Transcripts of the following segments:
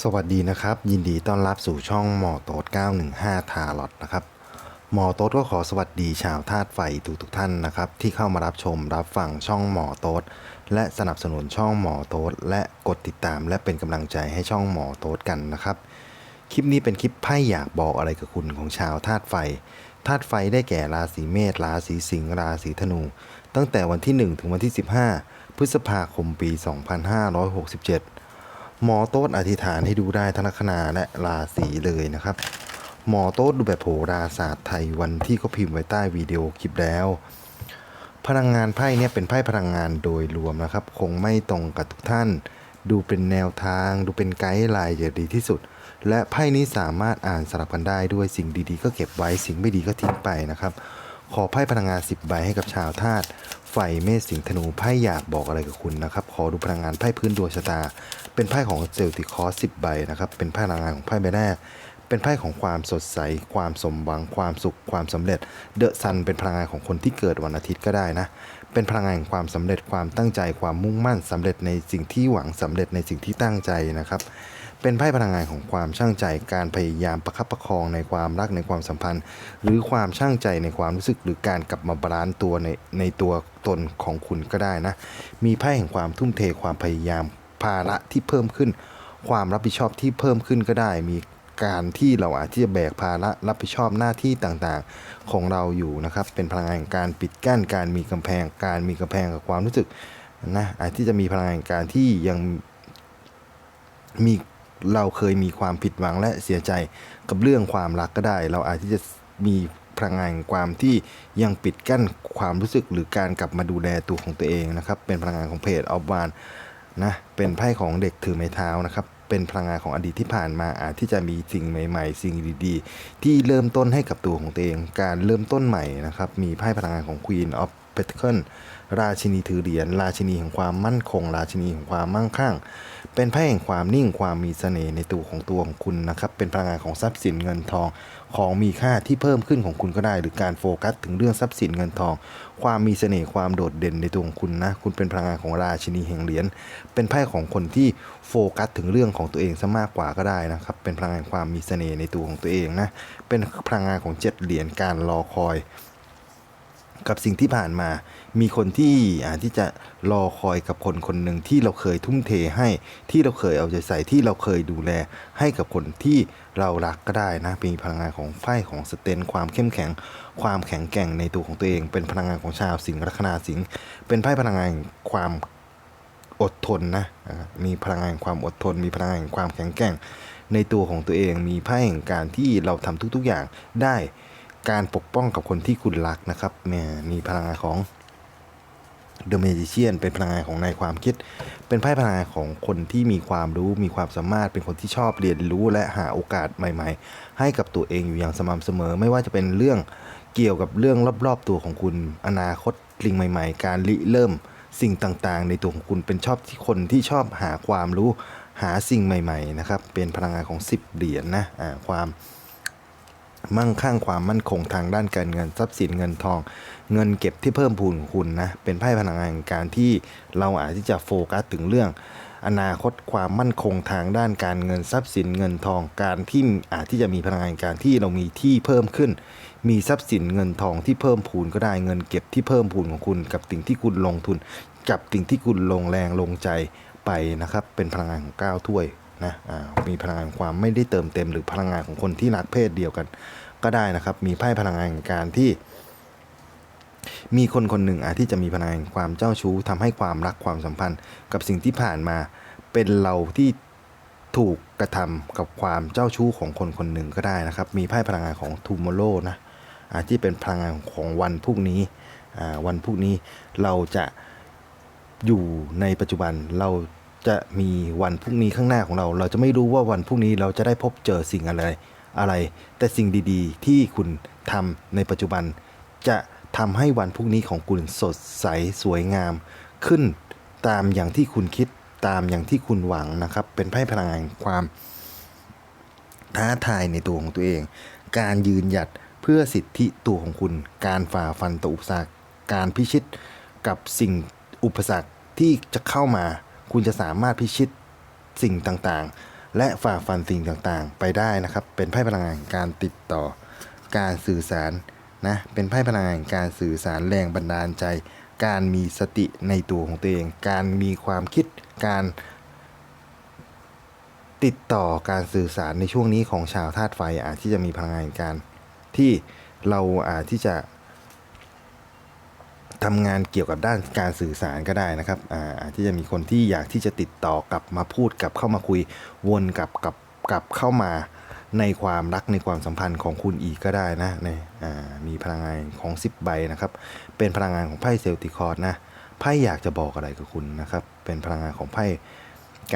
สวัสดีนะครับ ยินดีต้อนรับสู่ช่องหมอโต๊ด915 ทาร์ลอตนะครับหมอโต๊ดก็ขอสวัสดีชาวธาตุไฟทุกทุกๆท่านนะครับ ที่เข้ามารับชมรับฟังช่องหมอโต๊ดและสนับสนุนช่องหมอโต๊ดและกดติดตามและเป็นกำลังใจให้ช่องหมอโต๊ดกันนะครับ คลิปนี้เป็นคลิปไพ่อยากบอกอะไรกับคุณของชาวธาตุไฟธาตุไฟได้แก่ราศีเมษราศีสิงห์ราศีธนู ตั้งแต่วันที่ 1 ถึงวันที่ 15 พฤษภาคมปี 2567 หมอโต๊ดอธิษฐานให้ดูได้ทั้งลัคนาและราศีเลยนะครับ หมอโต๊ดดูแบบโหราศาสตร์ไทยวันที่เขาพิมพ์ไว้ใต้วิดีโอคลิปแล้ว พลังงานไพ่เนี่ยเป็นไพ่พลังงานโดยรวมนะครับ คงไม่ตรงกับทุกท่าน ดูเป็นแนวทาง ดูเป็นไกด์ไลน์จะดีที่สุด และไพ่นี้สามารถอ่านสลับกันได้ด้วยสิ่งดีๆ ก็เก็บไว้สิ่งไม่ดีก็ทิ้งไปนะครับ ขอไพ่พลังงาน 10 ใบให้กับชาวธาตุไฟเมษสิงธนูไพ่อยากบอกอะไรกับคุณนะครับ ขอดูพลังงานไพ่พื้นดวงชะตา เป็นไพ่ของเซลติคอส10ใบนะครับ เป็นไพ่พลังงานของไพ่ใบแรกเป็นไพ่ของความสดใส ความสมหวัง ความสุข ความสำเร็จ เดอะซันเป็นพลังงานของคนที่เกิดวันอาทิตย์ก็ได้นะ เป็นพลังงานแห่งความสำเร็จ ความตั้งใจ ความมุ่งมั่นสำเร็จในสิ่งที่หวังสำเร็จในสิ่งที่ตั้งใจนะครับ เป็นไพ่พลังงานของความช่างใจการพยายามประคับประคองในความรักในความสัมพันธ์ หรือความช่างใจในความรู้สึกหรือการกลับมาบาลานซ์ตัวในในตัวตนของคุณก็ได้นะ มีไพ่แห่งความทุ่มเทความพยายามภาระที่เพิ่มขึ้น ความรับผิดชอบที่เพิ่มขึ้นก็ได้ มีการที่เราอาจจะแบกภาระรับผิดชอบหน้าที่ต่างๆของเราอยู่นะครับ เป็นพลังงานการปิดกั้นการมีกำแพง การมีกำแพงกับความรู้สึกนะอาจที่จะมีพลังงานการที่ยังมี เราเคยมีความผิดหวังและเสียใจกับเรื่องความรักก็ได้ เราอาจที่จะมีพลังงานความที่ยังปิดกั้นความรู้สึกหรือการกลับมาดูแลตัวของตัวเองนะครับ เป็นพลังงานของเพจออฟวานนะเป็นไพ่ของเด็กถือไม้เท้านะครับเป็นพลังงานของอดีตที่ผ่านมาอาจที่จะมีสิ่งใหม่ ๆ สิ่งดีๆ ที่เริ่มต้นให้กับตัวของตัวเอง การเริ่มต้นใหม่นะครับ มีไพ่พลังงานของ Queen of Pentacles ราชินีถือเหรียญราชินีแห่งความมั่นคง ราชินีแห่งความมั่งคั่ง เป็นไพ่แห่งความนิ่งความมีเสน่ห์ในตัวของตัวของคุณนะครับ เป็นพลังงานของทรัพย์สินเงินทอง ของมีค่าที่เพิ่มขึ้นของคุณก็ได้ หรือการโฟกัส ถึงเรื่องทรัพย์สินเงินทอง ความมีเสน่ห์ความโดดเด่นในตัวของคุณนะ คุณเป็นพลังงานของราชินีแห่งเหรียญ เป็นไพ่ของคนที่โฟกัสถึงเรื่องของตัวเองซะมากกว่าก็ได้นะครับ เป็นพลังงานความมีเสน่ห์ในตัวของตัวเองนะ เป็นพลังงานของเจ็ดเหรียญการรอคอย กับสิ่งที่ผ่านมา มีคนที่อาที่จะรอคอยกับคนคนหนึ่งที่เราเคยทุ่มเทให้ที่เราเคยเอาใจใส่ที่เราเคยดูแล ให้กับคนที่เรารักก็ได้นะเป็นพลังงานของไฟของสเตน ความเข้มแข็ง ความแข็งแกร่งในตัวของตัวเอง เป็นพลังงานของชาวสิงห์ลัคนาสิงห์เป็นไพ่พลังงานความอดทนนะมีพลังงานความอดทน มีพลังงานความแข็งแกร่งในตัวของตัวเองมีไพ่แห่งการที่เราทำทุก ๆอย่างได้ การปกป้องกับคนที่คุณรักนะครับเนี่ยมีพลังงานของ The Magician เป็นพลังงานของในายความคิด เป็นไพ่พลังงานของคนที่มีความรู้มีความสามารถเป็นคนที่ชอบเรียนรู้และหาโอกาสใหม่ ๆ ให้กับตัวเองอยู่อย่างสม่ำเสมอ ไม่ว่าจะเป็นเรื่องเกี่ยวกับเรื่องรอบๆตัวของคุณอนาคตลิงใหม่ ๆ การริเริ่มสิ่งต่างๆ ในตัวของคุณเป็นชอบที่คนที่ชอบหาความรู้หาสิ่งใหม่ ๆ นะครับ เป็นพลังงานของ 10 เหรียญนะอ่าความ มั่งคั่งความมั่นคงทางด้านการเงินทรัพย์สินเงินทอง เงินเก็บที่เพิ่มพูนของคุณนะเป็นไพ่พลังงานแห่งการที่เราอาจที่จะโฟกัสถึงเรื่อง อนาคตความมั่นคงทางด้านการเงินทรัพย์สินเงินทองการที่อาจที่จะมีพลังงานการที่เรามีที่เพิ่มขึ้น มีทรัพย์สินเงินทองที่เพิ่มพูนก็ได้เงินเก็บที่เพิ่มพูนของคุณ กับสิ่งที่คุณลงทุน กับสิ่งที่คุณลงแรงลงใจไปนะครับ เป็นพลังงานของเก้าถ้วย นะมีพลังงานความไม่ได้เติมเต็ม หรือพลังงานของคนที่รักเพศเดียวกัน ก็ได้นะครับ มีไพ่พลังงานการที่ มีคนคนหนึ่งอาจที่จะมีพลังงานความเจ้าชู้ทำให้ความรักความสัมพันธ์ กับสิ่งที่ผ่านมาเป็นเราที่ถูกกระทำกับความเจ้าชู้ของคนคนหนึ่งก็ได้นะครับ มีไพ่พลังงานของทูมโ r นะอาที่เป็นพลังงานของวันพรุ่งนี้วันพรุ่งนี้เราจะอยู่ในปัจจุบันเรา จะมีวันพรุ่งนี้ข้างหน้าของเรา เราจะไม่รู้ว่าวันพรุ่งนี้เราจะได้พบเจอสิ่งอะไรอะไร แต่สิ่งดีๆ ที่คุณทำในปัจจุบัน จะทำให้วันพรุ่งนี้ของคุณสดใสสวยงาม ขึ้นตามอย่างที่คุณคิดตามอย่างที่คุณหวังนะครับ เป็นไพ่พลังงานความท้าทายในตัวของตัวเอง การยืนหยัดเพื่อสิทธิตัวของคุณ การฝ่าฟันต่ออุปสรรค การพิชิตกับสิ่งอุปสรรคที่จะเข้ามา คุณจะสามารถพิชิตสิ่งต่างๆ และฝ่าฟันสิ่งต่างๆ ไปได้นะครับ เป็นไพ่พลังงานการติดต่อการสื่อสารนะเป็นไพ่พลังงานการสื่อสารแรงบันดาลใจ การมีสติในตัวของตัวเอง การมีความคิดการติดต่อการสื่อสารในช่วงนี้ของชาวธาตุไฟอาจที่จะมีพลังงานการที่เราอาจที่จะ ทำงานเกี่ยวกับด้านการสื่อสารก็ได้นะครับอ่าที่จะมีคนที่อยากที่จะติดต่อกลับมาพูดกลับเข้ามาคุยวนกลับกลับกลับเข้ามาในความรักในความสัมพันธ์ของคุณอีกก็ได้นะเนอ่ามีพลังงานของ 10 ใบนะครับ เป็นพลังงานของไพ่เซลติคอร์ดนะไพ่อยากจะบอกอะไรกับคุณนะครับ เป็นพลังงานของไพ่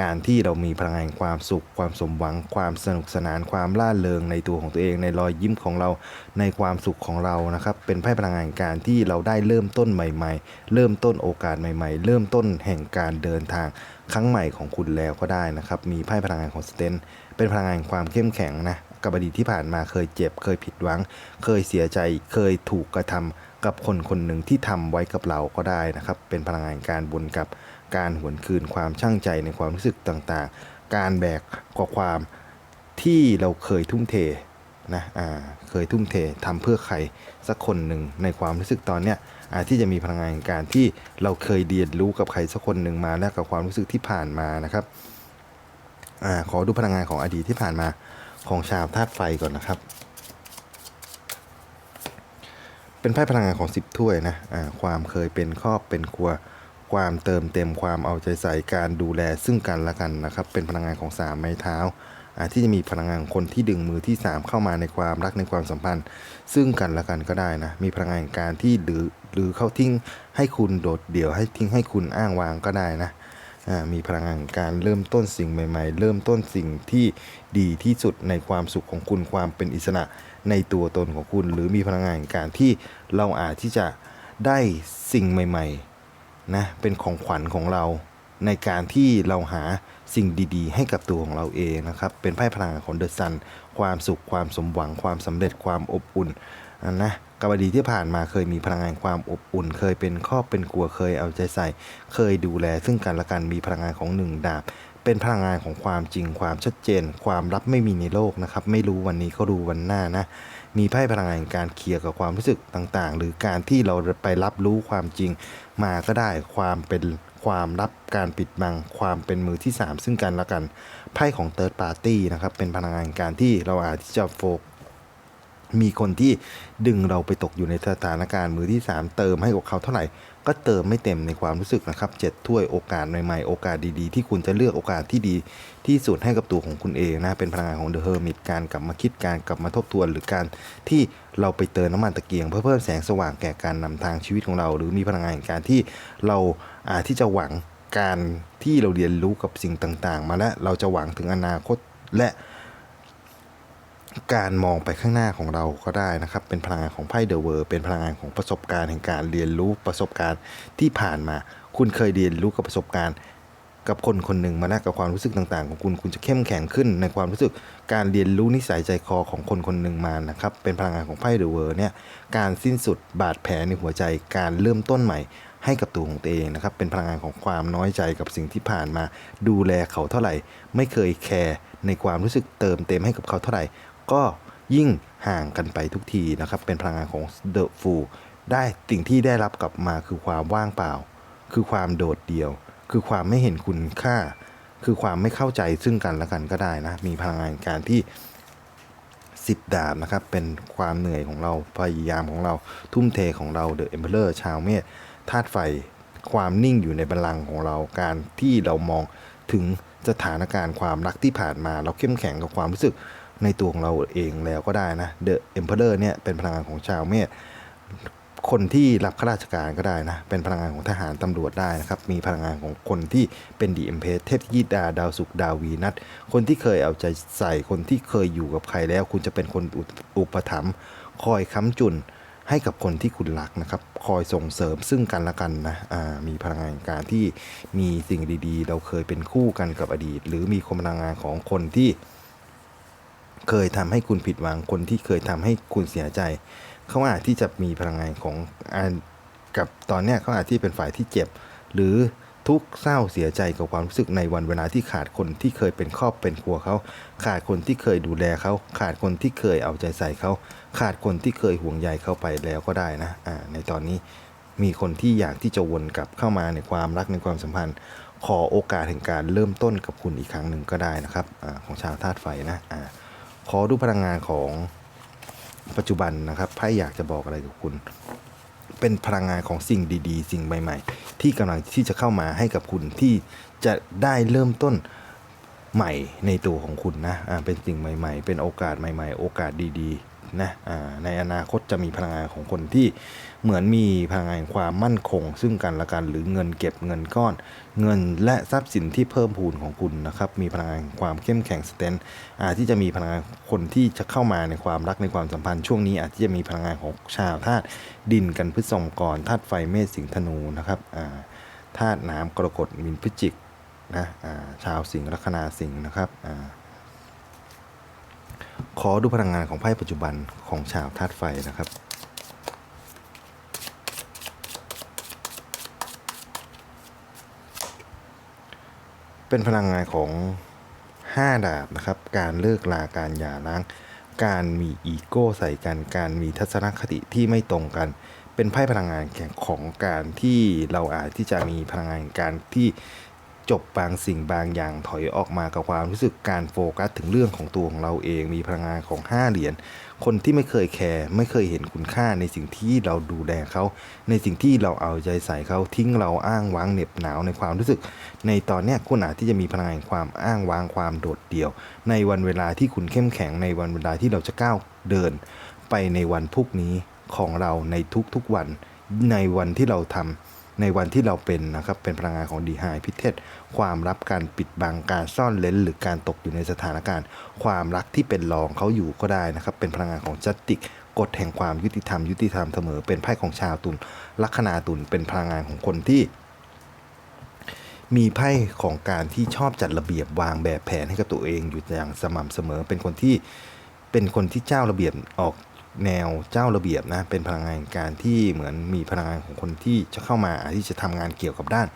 การที่เรามีพลังงานความสุข ความสมหวัง ความสนุกสนาน ความล่าเริงในตัวของตัวเอง ในรอยยิ้มของเรา ในความสุขของเรานะครับ เป็นไพ่พลังงานการที่เราได้เริ่มต้นใหม่ ๆ เริ่มต้นโอกาสใหม่ ๆ เริ่มต้นแห่งการเดินทางครั้งใหม่ของคุณแล้วก็ได้นะครับ มีไพ่พลังงานของสเตนเป็นพลังงานความเข้มแข็งนะกับอดีตที่ผ่านมาเคยเจ็บ เคยผิดหวัง เคยเสียใจ เคยถูกกระทำกับคนคนหนึ่งที่ทำไว้กับเราก็ได้นะครับ เป็นพลังงานการวนกลับ การหวนคืนความช่างใจในความรู้สึกต่างๆ การแบกกว่าความที่เราเคยทุ่มเทนะอ่าเคยทุ่มเททำเพื่อใครสักคนหนึ่งในความรู้สึกตอนเนี้ยอาที่จะมีพลังงานการที่เราเคยเรียนรู้กับใครสักคนหนึ่งมาและกับความรู้สึกที่ผ่านมานะครับอ่าขอดูพลังงานของอดีตที่ผ่านมาของชาวธาตุไฟก่อนนะครับ เป็นไพ่พลังงานของสิบถ้วยนะอ่าความเคยเป็นครอบเป็นครัว ความเติมเต็มความเอาใจใส่การดูแลซึ่งกันและกันนะครับ เป็นพลังงานของสามไม้เท้าที่จะมีพลังงานคนที่ดึงมือที่ 3 เข้ามาในความรักในความสัมพันธ์ ซึ่งกันและกันก็ได้นะ มีพลังงานการที่หรือหรือเขาทิ้งให้คุณโดดเดี่ยวให้ทิ้งให้คุณอ้างวางก็ได้นะมีพลังงานการเริ่มต้นสิ่งใหม่ ๆ เริ่มต้นสิ่งที่ดีที่สุดในความสุขของคุณความเป็นอิสระในตัวตนของคุณ หรือมีพลังงานการที่เราอาจที่จะได้สิ่งใหม่ ๆ นะเป็นของขวัญของเราในการที่เราหาสิ่งดีๆ ให้กับตัวของเราเองนะครับ เป็นไพ่พลังของเดอะซัน ความสุขความสมหวังความสำเร็จความอบอุ่นนะกับอดีตที่ผ่านมาเคยมีพลังงานความอบอุ่น เคยเป็นครอบเป็นครัวเคยเอาใจใส่ เคยดูแล ซึ่งกันและกันมีพลังงานของหนึ่งดาบ เป็นพลังงานของความจริงความชัดเจน ความลับไม่มีในโลกนะครับ ไม่รู้วันนี้ก็รู้วันหน้านะ มีไพ่พลังงานการเคลียร์กับความรู้สึกต่างๆ หรือการที่เราไปรับรู้ความจริง มาก็ได้ความเป็นความลับการปิดบังความเป็นมือที่ 3 ซึ่งกันและกันไพ่ของ Third Party นะครับเป็นพลังงานการที่เราอาจที่จะโฟกมีคนที่ดึงเราไปตกอยู่ในสถานการณ์มือที่ 3 เติมให้กับเขาเท่าไหร่ ก็เติมไม่เต็มในความรู้สึกนะครับเจ็ดถ้วยโอกาสใหม่ๆ โอกาสดีๆ ที่คุณจะเลือกโอกาสที่ดีที่สุดให้กับตัวของคุณเองนะ เป็นพลังงานของ The Hermit การกลับมาคิดการกลับมาทบทวน หรือการที่เราไปเติมน้ำมันตะเกียง เพื่อเพิ่มแสงสว่างแก่การนำทางชีวิตของเรา หรือมีพลังงานแห่งการที่เราอาจที่จะหวังการที่เราเรียนรู้กับสิ่งต่างๆ มาและเราจะหวังถึงอนาคตและ การมองไปข้างหน้าของเราก็ได้นะครับ เป็นพลังงานของไพ่เดอะเวอร์เป็นพลังงานของประสบการณ์แห่งการเรียนรู้ประสบการณ์ที่ผ่านมา คุณเคยเรียนรู้กับประสบการณ์กับคนคนหนึ่งมาแล้วกับความรู้สึกต่างๆ ของคุณคุณจะเข้มแข็งขึ้น ในความรู้สึกการเรียนรู้นิสัยใจคอของคนคนหนึ่งมานะครับ เป็นพลังงานของไพ่เดอะเวอร์เนี่ยการสิ้นสุดบาดแผลในหัวใจการเริ่มต้นใหม่ให้กับตัวของตัวเองนะครับ เป็นพลังงานของความน้อยใจกับสิ่งที่ผ่านมา ดูแลเขาเท่าไหร่ ไม่เคยแคร์ในความรู้สึกเติมเต็มให้กับเขาเท่าไหร่ ก็ยิ่งห่างกันไปทุกทีนะครับ เป็นพลังงานของ The Fool ได้สิ่งที่ได้รับกลับมาคือความว่างเปล่า คือความโดดเดี่ยว คือความไม่เห็นคุณค่า คือความไม่เข้าใจซึ่งกันและกันก็ได้นะ มีพลังงานการที่สิบดาบนะครับ เป็นความเหนื่อยของเราพยายามของเราทุ่มเทของเราเดอะเอ็มเพลเลอร์ชาวเมษธาตุไฟความนิ่งอยู่ในบัลลังก์ของเราการที่เรามองถึงสถานการณ์ความรักที่ผ่านมา เราเข้มแข็งกับความรู้สึก ในตัวของเราเองแล้วก็ได้นะเดอะเอ็มเพลเลอร์เนี่ยเป็นพลังงานของชาวเมษคนที่รับข้าราชการก็ได้นะ เป็นพลังงานของทหารตำรวจได้นะครับ มีพลังงานของคนที่เป็นดีเอ็มเพเทพยีดา ดาวสุกดาววีนัทคนที่เคยเอาใจใส่ คนที่เคยอยู่กับใครแล้ว คุณจะเป็นคนอุอุปถัมภ์คอยค้ำจุนให้กับคนที่คุณรักนะครับ คอยส่งเสริมซึ่งกันและกันนะอ่ามีพลังงานการที่มีสิ่งดีๆ เราเคยเป็นคู่กันกับอดีต หรือมีความพลังงานของคนที่ เคยทำให้คุณผิดหวังคนที่เคยทำให้คุณเสียใจ เขาอาจที่จะมีพลังงานของอกับตอนเนี้ยเขาอาจที่เป็นฝ่ายที่เจ็บ หรือทุกข์เศร้าเสียใจกับความรู้สึกในวันเวลาที่ขาดคนที่เคยเป็นครอบเป็นครัวเขา ขาดคนที่เคยดูแลเขา ขาดคนที่เคยเอาใจใส่เขา ขาดคนที่เคยห่วงใยเขาไปแล้วก็ได้นะอ่าในตอนนี้มีคนที่อยากที่จะวนกลับเข้ามาในความรักในความสัมพันธ์ ขอโอกาสแห่งการเริ่มต้นกับคุณอีกครั้งหนึ่งก็ได้นะครับอของชาวธาตุไฟนะอา ขอดูพลังงานของปัจจุบันนะครับไพ่อยากจะบอกอะไรกับคุณ เป็นพลังงานของสิ่งดีๆ สิ่งใหม่ ๆ ที่กำลังที่จะเข้ามาให้กับคุณที่จะได้เริ่มต้นใหม่ในตัวของคุณนะ อ่า เป็นสิ่งใหม่ ๆ เป็นโอกาสใหม่ ๆ โอกาสดี ๆ นะในอนาคตจะมีพลังงานของคนที่เหมือนมีพลังงานความมั่นคง ซึ่งกันและกันหรือเงินเก็บเงินก้อน เงินและทรัพย์สินที่เพิ่มพูนของคุณนะครับมีพลังงานความเข้มแข็งสเตนอาจที่จะมีพลังงานคนที่จะเข้ามาในความรักในความสัมพันธ์ช่วงนี้ อาจที่จะมีพลังงานของชาวธาตุดินกันพฤษภกรธาตุไฟเมษสิงห์ธนูนะครับธาตุน้ำกรกฎมินพิจิกนะชาวสิงห์ลัคนาสิงห์นะครับ ขอดูพลังงานของไพ่ปัจจุบันของชาวธาตุไฟนะครับเป็นพลังงานของ 5 ดาบนะครับ การเลิกลาการหย่าร้าง การมีอีโก้ใส่กัน การมีทัศนคติที่ไม่ตรงกัน เป็นไพ่พลังงานของการที่เราอาจที่จะมีพลังงานการที่ จบบางสิ่งบางอย่างถอยออกมากับความรู้สึกการโฟกัสถึงเรื่องของตัวของเราเองมีพลังงานของ 5 เหรียญคนที่ไม่เคยแคร์ไม่เคยเห็นคุณค่าในสิ่งที่เราดูแลเขา ในสิ่งที่เราเอาใจใส่เขาทิ้งเราอ้างว้างเหน็บหนาวในความรู้สึก ในตอนนี้คุณอาจที่จะมีพลังงานความอ้างว้างความโดดเดี่ยว ในวันเวลาที่คุณเข้มแข็งในวันเวลาที่เราจะก้าวเดิน ไปในวันพรุ่งนี้ของเราในทุกๆวัน ในวันที่เราทำ ในวันที่เราเป็นนะครับเป็นพลังงานของดีไฮพิเทศความลับการปิดบังการซ่อนเลนหรือการตกอยู่ในสถานการณ์ ความรักที่เป็นรองเขาอยู่ก็ได้นะครับ เป็นพลังงานของจัตติกกฎแห่งความยุติธรรมยุติธรรมเสมอเป็นไพ่ของชาวตุลลัคนาตุลเป็นพลังงานของคนที่มีไพ่ของการที่ชอบจัดระเบียบวางแบบแผนให้กับตัวเองอยู่อย่างสม่ำเสมอ เป็นคนที่เป็นคนที่เจ้าระเบียบออก แนวเจ้าระเบียบนะเป็นพลังงานการที่เหมือนมีพลังงานของคนที่จะเข้ามาที่จะทำงานเกี่ยวกับด้าน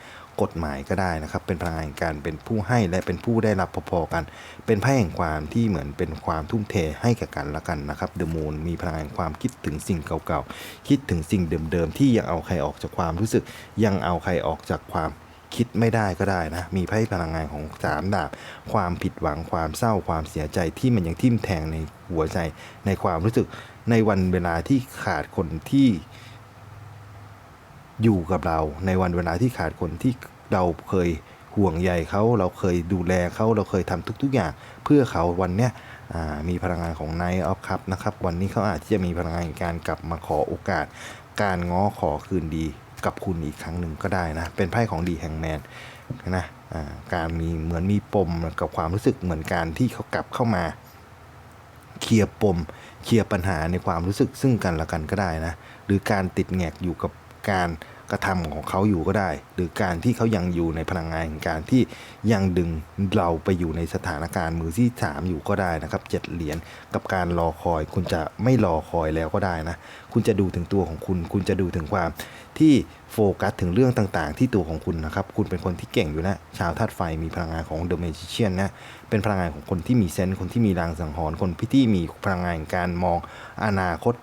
กฎหมายก็ได้นะครับ เป็นพลังงานการเป็นผู้ให้และเป็นผู้ได้รับพอๆกัน เป็นไพ่แห่งความที่เหมือนเป็นความทุ่มเทให้กับกันและกันนะครับเดอะมูนมีพลังงานความคิดถึงสิ่งเก่าๆ คิดถึงสิ่งเดิมๆ ที่ยังเอาใครออกจากความรู้สึก ยังเอาใครออกจากความคิดไม่ได้ก็ได้นะ มีไพ่พลังงานของสามดาบ ความผิดหวังความเศร้าความเสียใจที่มันยังทิ่มแทงในหัวใจในความรู้สึก ในวันเวลาที่ขาดคนที่อยู่กับเรา ในวันเวลาที่ขาดคนที่เราเคยห่วงใยเขาเราเคยดูแลเขาเราเคยทำทุก ๆ อย่าง เพื่อเขาวันเนี้ยมีพลังงานของ Night of Cup นะครับ วันนี้เขาอาจจะมีพลังงานการกลับมาขอโอกาส การง้อขอคืนดีกับคุณอีกครั้งหนึ่งก็ได้นะ เป็นไพ่ของดีแห่งแมนนะการมีเหมือนมีปมกับความรู้สึกเหมือนการที่เขากลับเข้ามา เคลียร์ปม เคลียร์ปัญหาในความรู้สึกซึ่งกันและกันก็ได้นะ หรือการติดแงกอยู่กับการ กระทำของเขาอยู่ก็ได้ หรือการที่เขายังอยู่ในพลังงานแห่งการที่ยังดึงเราไปอยู่ในสถานการณ์มือที่สามอยู่ก็ได้นะครับเจ็ดเหรียญกับการรอคอย คุณจะไม่รอคอยแล้วก็ได้นะ คุณจะดูถึงตัวของคุณ คุณจะดูถึงความที่โฟกัสถึงเรื่องต่างๆ ที่ตัวของคุณนะครับ คุณเป็นคนที่เก่งอยู่นะชาวธาตุไฟมีพลังงานของเดอะเมจิเชียนนะ เป็นพลังงานของคนที่มีเซนส์คนที่มีรางสังหรณ์คนที่มีพลังงานการมองอนาคต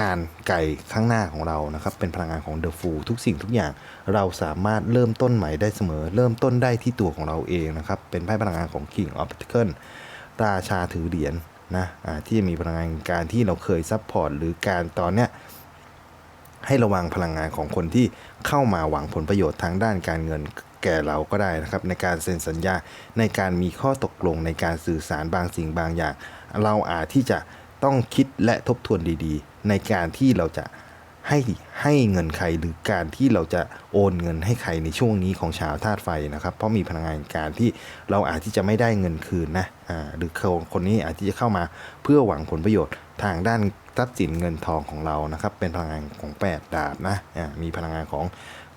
การไก่ข้างหน้าของเรานะครับ เป็นพลังงานของเดอะฟูทุกสิ่งทุกอย่างเราสามารถเริ่มต้นใหม่ได้เสมอ เริ่มต้นได้ที่ตัวของเราเองนะครับ เป็นไพ่พลังงานของ King of Pentacle ราชาถือเหรียญนะอ่าที่จะมีพลังงานการที่เราเคยซัพพอร์ตหรือการตอนเนี้ยให้ระวังพลังงานของคนที่เข้ามาหวังผลประโยชน์ทางด้านการเงินแก่เราก็ได้นะครับ ในการเซ็นสัญญาในการมีข้อตกลงในการสื่อสารบางสิ่งบางอย่าง เราอาจที่จะ ต้องคิดและทบทวนดีๆ ในการที่เราจะให้ให้เงินใครหรือการที่เราจะโอนเงินให้ใครในช่วงนี้ของชาวธาตุไฟนะครับ เพราะมีพลังงานการที่เราอาจที่จะไม่ได้เงินคืนนะอ่าหรือคนคนนี้อาจที่จะเข้ามาเพื่อหวังผลประโยชน์ทางด้านทรัพย์สินเงินทองของเรานะครับ เป็นพลังงานของ8ดาบนะอ่ามีพลังงานของ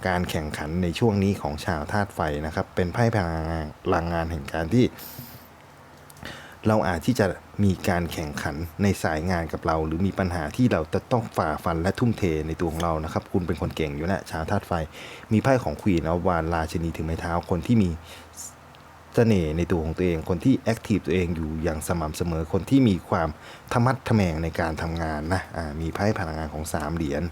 การแข่งขันในช่วงนี้ของชาวธาตุไฟนะครับ เป็นไพ่พลังงานพลังงานแห่งการที่ เราอาจที่จะมีการแข่งขันในสายงานกับเรา หรือมีปัญหาที่เราจะต้องฝ่าฟันและทุ่มเทในตัวของเรานะครับ คุณเป็นคนเก่งอยู่แล้วชาวธาตุไฟ มีไพ่ของควีนอวานราชนีถือไม้เท้าคนที่มีเสน่ห์ในตัวของตัวเอง คนที่แอคทีฟตัวเองอยู่อย่างสม่ำเสมอคนที่มีความธรรมัดทะแมงในการทำงานนะอ่ามีไพ่พลังงานของสามเหรียญ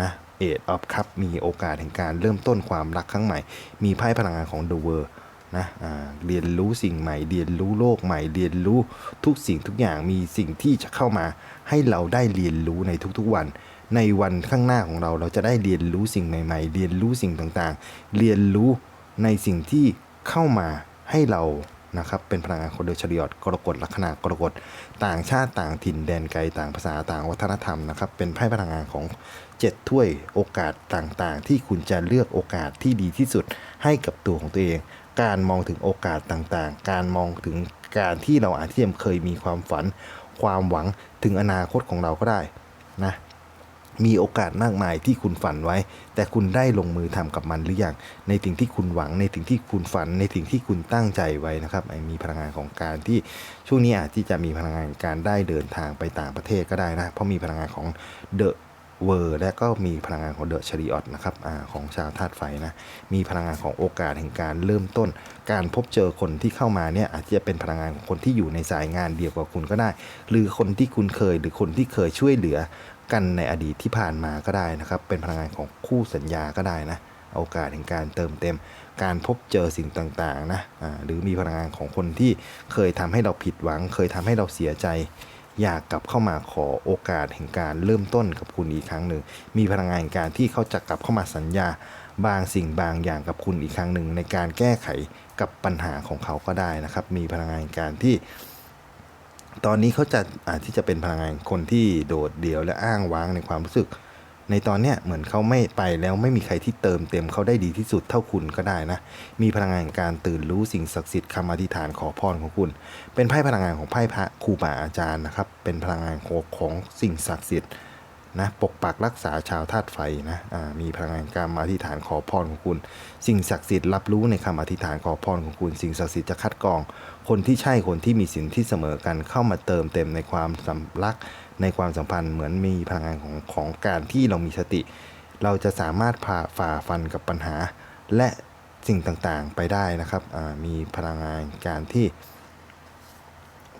นะเอ็ดออฟคัพมีโอกาสแห่งการเริ่มต้นความรักครั้งใหม่ มีไพ่พลังงานของ The World นะอ่าเรียนรู้สิ่งใหม่ เรียนรู้โลกใหม่ เรียนรู้ทุกสิ่งทุกอย่างมีสิ่งที่จะเข้ามา ให้เราได้เรียนรู้ในทุกๆวัน ในวันข้างหน้าของเราเราจะได้เรียนรู้สิ่งใหม่ ๆ เรียนรู้สิ่งต่างๆ เรียนรู้ในสิ่งที่เข้ามาให้เรานะครับเป็นพลังงานคนเดชริยดกรกฎลัคนากรกฎต่างชาติต่างถิ่นแดนไกลต่างภาษาต่างวัฒนธรรมนะครับเป็นไพ่พลังงานของ 7 ถ้วยโอกาสต่างๆ ที่คุณจะเลือกโอกาสที่ดีที่สุดให้กับตัวของตัวเอง การมองถึงโอกาสต่างๆ การมองถึงการที่เราอาจที่จะเคยมีความฝัน ความหวังถึงอนาคตของเราก็ได้นะมีโอกาสมากมายที่คุณฝันไว้ แต่คุณได้ลงมือทำกับมันหรือยังในสิ่งที่คุณหวังในสิ่งที่คุณฝัน ในสิ่งที่คุณตั้งใจไว้นะครับมีพลังงานของการที่ช่วงนี้อาจที่จะมีพลังงานการได้เดินทางไปต่างประเทศก็ได้นะเพราะมีพลังงานของเดอะ เวอร์และก็มีพลังงานของเดอะชริออตนะครับอของชาวธาตุไฟนะมีพลังงานของโอกาสแห่งการเริ่มต้น การพบเจอคนที่เข้ามาเนี่ยอาจจะเป็นพลังงานของคนที่อยู่ในสายงานเดียวกับคุณก็ได้ หรือคนที่คุณเคยหรือคนที่เคยช่วยเหลือกันในอดีตที่ผ่านมาก็ได้นะครับ เป็นพลังงานของคู่สัญญาก็ได้นะโอกาสแห่งการเติมเต็ม การพบเจอสิ่งต่างๆนะหรือมีพลังงานของคนที่เคยทำให้เราผิดหวัง เคยทำให้เราเสียใจ อยากกลับเข้ามาขอโอกาสแห่งการเริ่มต้นกับคุณอีกครั้งหนึ่ง มีพลังงานการที่เขาจะกลับเข้ามาสัญญา บางสิ่งบางอย่างกับคุณอีกครั้งหนึ่ง ในการแก้ไขกับปัญหาของเขาก็ได้นะครับ มีพลังงานการที่ ตอนนี้เขาจะอาจที่จะเป็นพลังงานคนที่โดดเดี่ยวและอ้างว้างในความรู้สึก ในตอนเนี้ยเหมือนเขาไม่ไปแล้วไม่มีใครที่เติมเต็มเขาได้ดีที่สุดเท่าคุณก็ได้นะ มีพลังงานการตื่นรู้สิ่งศักดิ์สิทธิ์คำอธิษฐานขอพรของคุณ เป็นไพ่พลังงานของไพ่พระครูบาอาจารย์นะครับ เป็นพลังงานของของสิ่งศักดิ์สิทธิ์ นะปกปักรักษาชาวธาตุไฟนะมีพลังงานการมาอธิษฐานขอพรของคุณ สิ่งศักดิ์สิทธิ์รับรู้ในคำอธิษฐานขอพรของคุณ สิ่งศักดิ์สิทธิ์จะคัดกรอง คนที่ใช่คนที่มีสินที่เสมอกันเข้ามาเติมเต็มในความสัมรักในความสัมพันธ์เหมือนมีพลังงานของของการที่เรามีสติ เราจะสามารถผ่าฝ่าฟันกับปัญหา และสิ่งต่างๆไปได้นะครับมีพลังงานการที่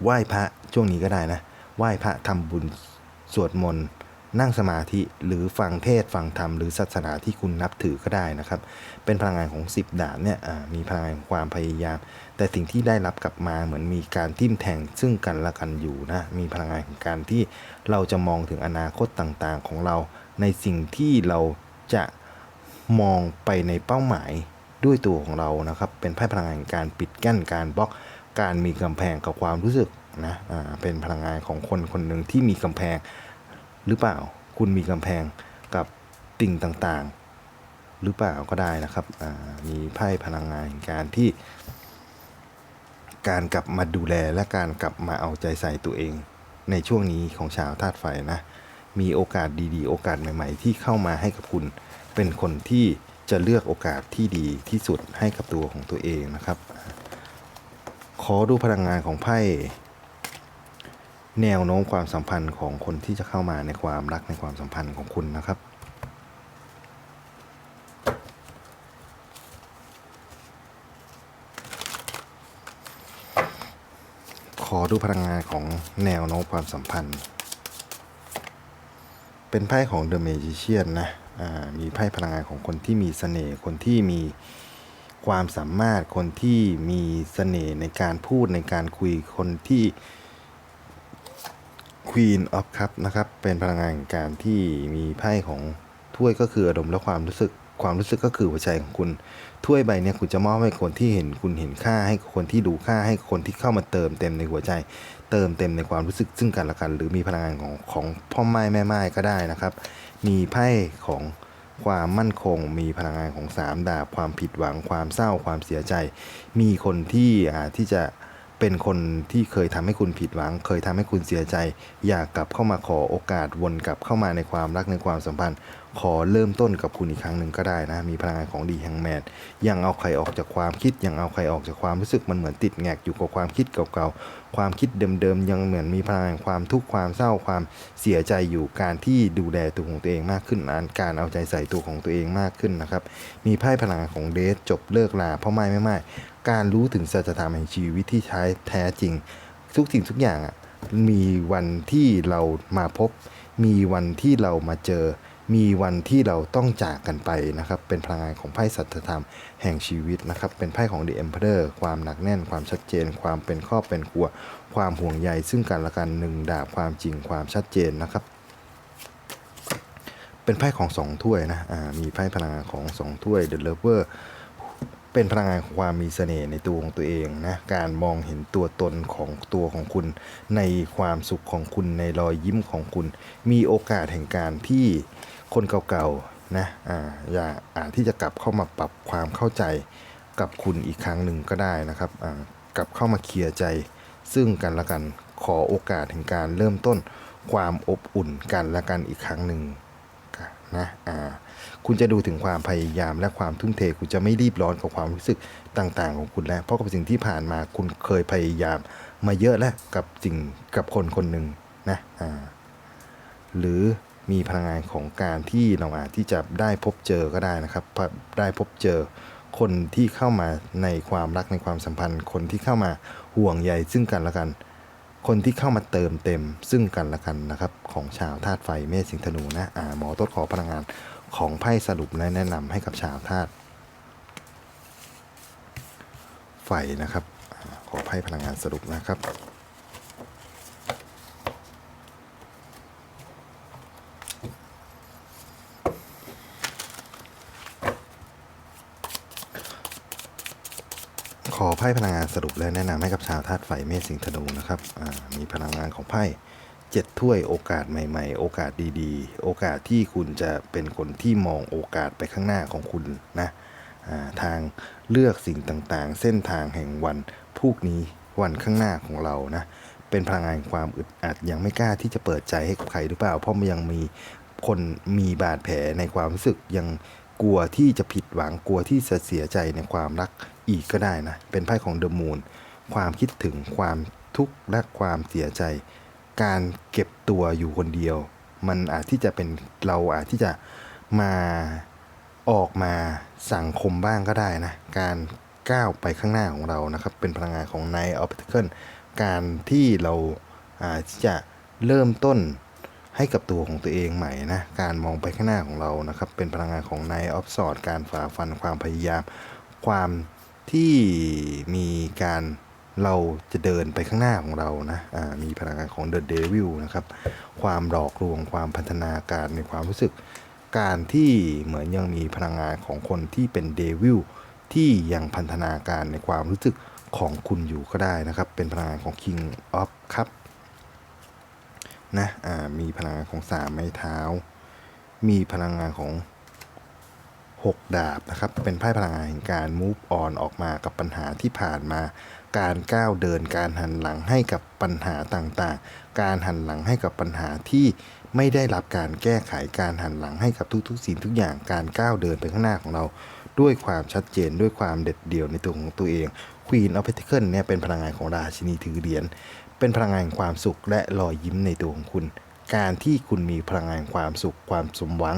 ไหว้พระช่วงนี้ก็ได้นะไหว้พระทำบุญสวดมนต์ นั่งสมาธิหรือฟังเทศฟังธรรมหรือศาสนาที่คุณนับถือก็ได้นะครับ เป็นพลังงานของ 10 ดาบเนี่ยมีพลังงานของความพยายาม แต่สิ่งที่ได้รับกลับมาเหมือนมีการทิ่มแทงซึ่งกันและกันอยู่นะมีพลังงานของการที่เราจะมองถึงอนาคตต่างๆของเรา ในสิ่งที่เราจะมองไปในเป้าหมายด้วยตัวของเรานะครับเป็นไพ่พลังงานการปิดกั้นการบล็อกการมีกำแพงกับความรู้สึกนะเป็นพลังงานของคนคนหนึ่งที่มีกำแพง หรือเปล่า คุณมีกำแพงกับสิ่งต่างๆ หรือเปล่าก็ได้นะครับมีไพ่พลังงานการที่ การกลับมาดูแลและการกลับมาเอาใจใส่ตัวเอง ในช่วงนี้ของชาวธาตุไฟนะ มีโอกาสดีๆ โอกาสใหม่ ๆ ที่เข้ามาให้กับคุณ เป็นคนที่จะเลือกโอกาสที่ดีที่สุดให้กับตัวของตัวเองนะครับ ขอดูพลังงานของไพ่ แนวโน้มความสัมพันธ์ของคนที่จะเข้ามาในความรักในความสัมพันธ์ของคุณนะครับขอดูพลังงานของแนวโน้มความสัมพันธ์ เป็นไพ่ของ The Magician นะมีไพ่พลังงานของคนที่มีเสน่ห์ คนที่มีความสามารถ คนที่มีเสน่ห์ในการพูดในการคุย คนที่ Queen of Cup นะครับ เป็นพลังงานการที่มีไพ่ของถ้วยก็คืออารมณ์และความรู้สึก ความรู้สึกก็คือหัวใจของคุณ ถ้วยใบเนี้ยคุณจะมอบให้คนที่เห็นคุณเห็นค่าให้คนที่ดูค่าให้คนที่เข้ามาเติมเต็มในหัวใจ เติมเต็มในความรู้สึกซึ่งกันและกัน หรือมีพลังงานของของพ่อไม้แม่ไม้ก็ได้นะครับ มีไพ่ของความมั่นคง มีพลังงานของสามดาบความผิดหวังความเศร้าความเสียใจ มีคนที่อาที่จะ เป็นคนที่เคยทำให้คุณผิดหวัง เคยทำให้คุณเสียใจ อยากกลับเข้ามาขอโอกาสวนกลับเข้ามาในความรักในความสัมพันธ์ ขอเริ่มต้นกับคุณอีกครั้งหนึ่งก็ได้นะ มีพลังงานของดีแฮงแมนยังเอาใครออกจากความคิดยังเอาใครออกจากความรู้สึกมันเหมือนติดแงกอยู่กับความคิดเก่าๆความคิดเดิมๆยังเหมือนมีพลังงานความทุกข์ความเศร้าความเสียใจอยู่การที่ดูแลตัวของตัวเองมากขึ้นนั้นการเอาใจใส่ตัวของตัวเองมากขึ้นนะครับมีไพ่พลังงานของเดทจบเลิกลาเพราะไม่ไม่ไม่ การรู้ถึงสัจธรรมแห่งชีวิตที่ใช้แท้จริง ทุกสิ่งทุกอย่างอะมีวันที่เรามาพบ มีวันที่เรามาเจอ มีวันที่เราต้องจากกันไปนะครับ เป็นพลังงานของไพ่สัจธรรมแห่งชีวิตนะครับ เป็นไพ่ของ The Emperor ความหนักแน่น ความชัดเจน ความเป็นครอบเป็นครัว ความห่วงใยซึ่งกันและกันหนึ่งดาบความจริงความชัดเจนนะครับ เป็นไพ่ของสองถ้วยนะ อ่า มีไพ่พลังงานของสองถ้วย The Lover เป็นพลังงานของความมีเสน่ห์ในตัวของตัวเองนะการมองเห็นตัวตนของตัวของคุณ ในความสุขของคุณในรอยยิ้มของคุณ มีโอกาสแห่งการที่คนเก่าๆนะอ่าอย่าอาจที่จะกลับเข้ามาปรับความเข้าใจกับคุณอีกครั้งหนึ่งก็ได้นะครับอ่ากลับเข้ามาเคลียร์ใจ ซึ่งกันและกันขอโอกาสแห่งการเริ่มต้นความอบอุ่นกันและกันอีกครั้งหนึ่งนะอ่า คุณจะดูถึงความพยายามและความทุ่มเท คุณจะไม่รีบร้อนกับความรู้สึกต่าง ๆ ของคุณแล้ว เพราะกับสิ่งที่ผ่านมาคุณเคยพยายามมาเยอะแล้วกับสิ่งกับคนคนหนึ่งนะอ่าหรือมีพลังงานของการที่เราอาจที่จะได้พบเจอก็ได้นะครับ ได้พบเจอคนที่เข้ามาในความรักในความสัมพันธ์ คนที่เข้ามาห่วงใยซึ่งกันและกัน คนที่เข้ามาเติมเต็มซึ่งกันและกันนะครับ ของชาวธาตุไฟเมษสิงธนูนะอ่าหมอต้นขอพลังงาน ของไพ่สรุปและแนะนำให้กับชาวธาตุไฟนะครับ ขอไพ่พลังงานสรุปนะครับขอไพ่พลังงานสรุปและแนะนำให้กับชาวธาตุไฟเมษสิงห์ธนูนะครับมีพลังงานของไพ่ เจ็ดถ้วยโอกาสใหม่ ๆ โอกาสดีๆ โอกาสที่คุณจะเป็นคนที่มองโอกาสไปข้างหน้าของคุณนะาทางเลือกสิ่งต่างๆ เส้นทางแห่งวันพรุ่งนี้วันข้างหน้าของเรานะเป็นพลังงานความอึดอัดยังไม่กล้าที่จะเปิดใจให้กับใครหรือเปล่า เพราะมันยังมีคนมีบาดแผลในความรู้สึกยังกลัวที่จะผิดหวังกลัวที่จะเสียใจในความรักอีกก็ได้นะ เป็นไพ่ของเดอะมูนความคิดถึงความทุกข์และความเสียใจ การเก็บตัวอยู่คนเดียว มันอาจที่จะเป็นเราอาจที่จะมาออกมาสังคมบ้างก็ได้นะ การก้าวไปข้างหน้าของเรานะครับ เป็นพลังงานของ Knight of Pentacles การที่เราอาจจะเริ่มต้นให้กับตัวของตัวเองใหม่นะ การมองไปข้างหน้าของเรานะครับ เป็นพลังงานของ Knight of Swords การฝ่าฟันความพยายาม ความที่มีการ เราจะเดินไปข้างหน้าของเรานะมีพลังงานของ The Devil นะครับ ความหลอกลวงความพัฒนาการในความรู้สึก การที่เหมือนยังมีพลังงานของคนที่เป็นเดวิลที่ยังพัฒนาการในความรู้สึกของคุณอยู่ก็ได้นะครับ เป็นพลังงานของ King of Cup นะมีพลังงานของสามไม้เท้า มีพลังงานของ 6 ดาบนะครับ เป็นไพ่พลังงานแห่งการ move on ออกมากับปัญหาที่ผ่านมา การก้าวเดิน การหันหลังให้กับปัญหาต่างๆ การหันหลังให้กับปัญหาที่ไม่ได้รับการแก้ไขการหันหลังให้กับทุกๆสิ่งทุกอย่างการก้าวเดินไปข้างหน้าของเรา ด้วยความชัดเจนด้วยความเด็ดเดี่ยวในตัวของตัวเอง Queen of Pentacles เนี่ยเป็นพลังงานของราชินีถือเหรียญเป็นพลังงานความสุขและรอยยิ้มในตัวของคุณ การที่คุณมีพลังงานความสุข ความสมหวัง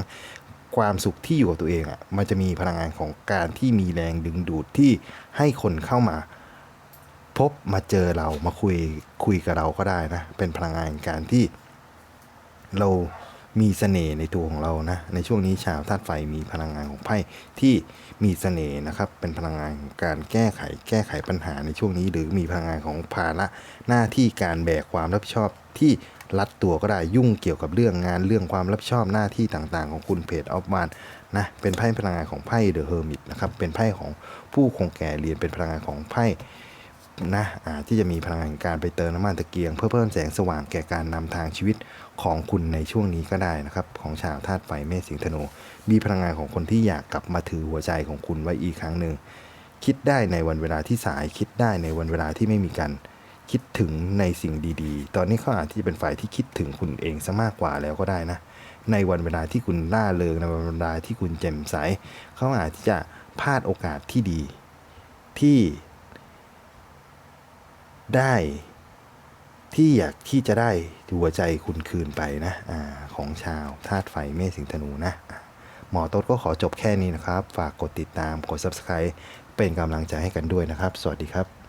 ความสุขที่อยู่กับตัวเองอะ่ะมันจะมีพลังงานของการที่มีแรงดึงดูดที่ให้คนเข้ามา พบมาเจอเรามาคุยคุยกับเราก็ได้นะ เป็นพลังงานการที่ เรามีเสน่ห์ในตัวของเรานะ ในช่วงนี้ชาวธาตุไฟมีพลังงานของไพ่ที่มีเสน่ห์นะครับ เป็นพลังงานของการแก้ไข แก้ไขปัญหาในช่วงนี้ หรือมีพลังงานของภาระหน้าที่การแบกความรับผิดชอบที่รัดตัวก็ได้ยุ่งเกี่ยวกับเรื่องงานเรื่องความรับผิดชอบหน้าที่ต่างๆ ของคุณเพจออฟมานนะเป็นไพ่พลังงานของไพ่เดอะเฮอร์มิตนะครับเป็นไพ่ของผู้คงแก่เรียนเป็นพลังงานของไพ่ นะที่จะมีพลังงานการไปเติมน้ำมันตะเกียง เพื่อเพิ่มแสงสว่างแก่การนำทางชีวิตของคุณในช่วงนี้ก็ได้นะครับ ของชาวธาตุไฟเมษสิงธนู มีพลังงานของคนที่อยากกลับมาถือหัวใจของคุณไว้อีกครั้งหนึ่งคิดได้ในวันเวลาที่สายคิดได้ในวันเวลาที่ไม่มีกัน คิดถึงในสิ่งดีๆ ตอนนี้เขาอาจที่จะเป็นฝ่ายที่คิดถึงคุณเองซะมากกว่าแล้วก็ได้นะ ในวันเวลาที่คุณล่าเริงในวันเวลาที่คุณแจ่มใสเขาอาจที่จะพลาดโอกาสที่ดี ที่ ได้ที่อยากที่จะได้หัวใจคุณคืนไปนะอของชาวธาตุไฟเมษสิงห์ธนูนะหมอต๊ดก็ขอจบแค่นี้นะครับ ฝากกดติดตามกด subscribe เป็นกำลังใจให้กันด้วยนะครับ สวัสดีครับ